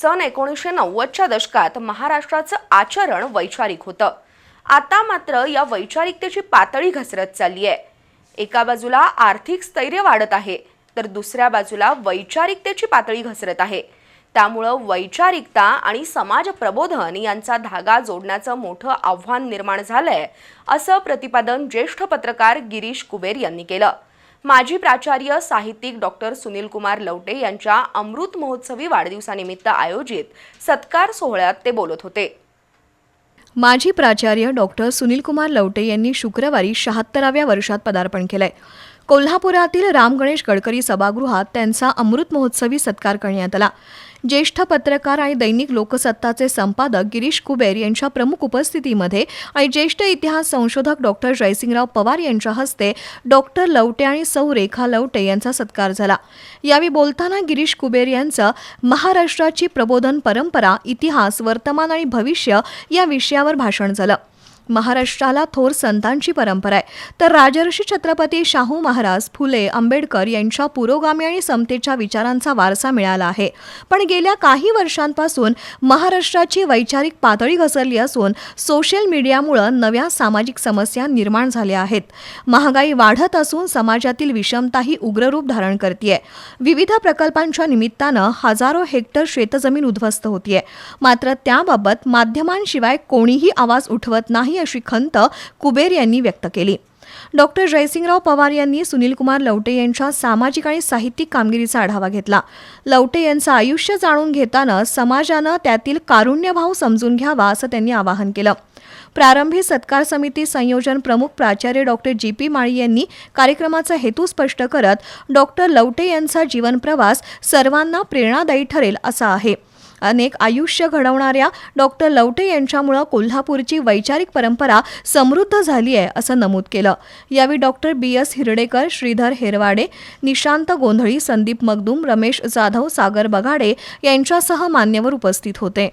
सन एकोणीसशे नव्वदच्या दशकात महाराष्ट्राचं आचरण वैचारिक होतं. आता मात्र या वैचारिकतेची पातळी घसरत चालली आहे एका बाजूला आर्थिक स्थैर्य वाढत आहे तर दुसऱ्या बाजूला वैचारिकतेची पातळी घसरत आहे. त्यामुळं वैचारिकता आणि समाज प्रबोधन यांचा धागा जोडण्याचं मोठं आव्हान निर्माण झालंय असं प्रतिपादन ज्येष्ठ पत्रकार गिरीश कुबेर यांनी केलं. माजी प्राचार्य साहित्यिक डॉक्टर सुनील कुमार लवटे यांच्या अमृत महोत्सवी वाढदिवसानिमित्त आयोजित सत्कार सोहळ्यात ते बोलत होते. माजी प्राचार्य डॉक्टर सुनीलकुमार लवटे यांनी शुक्रवारी शहात्तराव्या वर्षात पदार्पण केलंय. कोल्हापुरातील राम गणेश गडकरी सभागृहात त्यांचा अमृत महोत्सवी सत्कार करण्यात आला. ज्येष्ठ पत्रकार आणि दैनिक लोकसत्ताचे संपादक गिरीश कुबेर यांच्या प्रमुख उपस्थितीमध्ये आणि ज्येष्ठ इतिहास संशोधक डॉक्टर जयसिंगराव पवार यांच्या हस्ते डॉक्टर लवटे आणि सौ रेखा लवटे यांचा सत्कार झाला. यावेळी बोलताना गिरीश कुबेर यांचं महाराष्ट्राची प्रबोधन परंपरा इतिहास वर्तमान आणि भविष्य या विषयावर भाषण झालं. महाराष्ट्राला थोर संतांची परंपरा आहे. तर राजर्षी छत्रपती शाहू महाराज फुले आंबेडकर यांच्या पुरोगामी आणि समतेच्या विचारांचा वारसा मिळाला आहे. पण गेल्या काही वर्षांपासून महाराष्ट्राची वैचारिक पातळी घसरली असून सोशल मीडियामुळं नव्या सामाजिक समस्या निर्माण झाल्या आहेत. महागाई वाढत असून समाजातील विषमताही उग्ररूप धारण करते विविध प्रकल्पांच्या निमित्तानं हजारो हेक्टर शेतजमीन उद्ध्वस्त होतीये. मात्र त्याबाबत माध्यमांशिवाय कोणीही आवाज उठवत नाही अशी खंत कुबेर यांनी व्यक्त केली. डॉक्टर जयसिंगराव पवार यांनी सुनीलकुमार लवटे यांच्या सामाजिक आणि साहित्यिक कामगिरीचा आढावा घेतला. लवटे यांचं आयुष्य जाणून घेताना समाजानं त्यातील कारुण्यभाव समजून घ्यावा असं त्यांनी आवाहन केलं. प्रारंभी सत्कार समिती संयोजन प्रमुख प्राचार्य डॉक्टर जी पी माळी यांनी कार्यक्रमाचा हेतू स्पष्ट करत डॉक्टर लवटे यांचा जीवन प्रवास सर्वांना प्रेरणादायी ठरेल असा आहे. अनेक आयुष्य घडवणाऱ्या डॉक्टर लवटे यांच्यामुळं कोल्हापूरची वैचारिक परंपरा समृद्ध झाली आहे असं नमूद केलं. यावेळी doctor B S Hiredkar Shridhar Herwade Nishant Gondhali Sandeep Magdum Ramesh Jadhav सागर बगाडे यांच्यासह मान्यवर उपस्थित होते.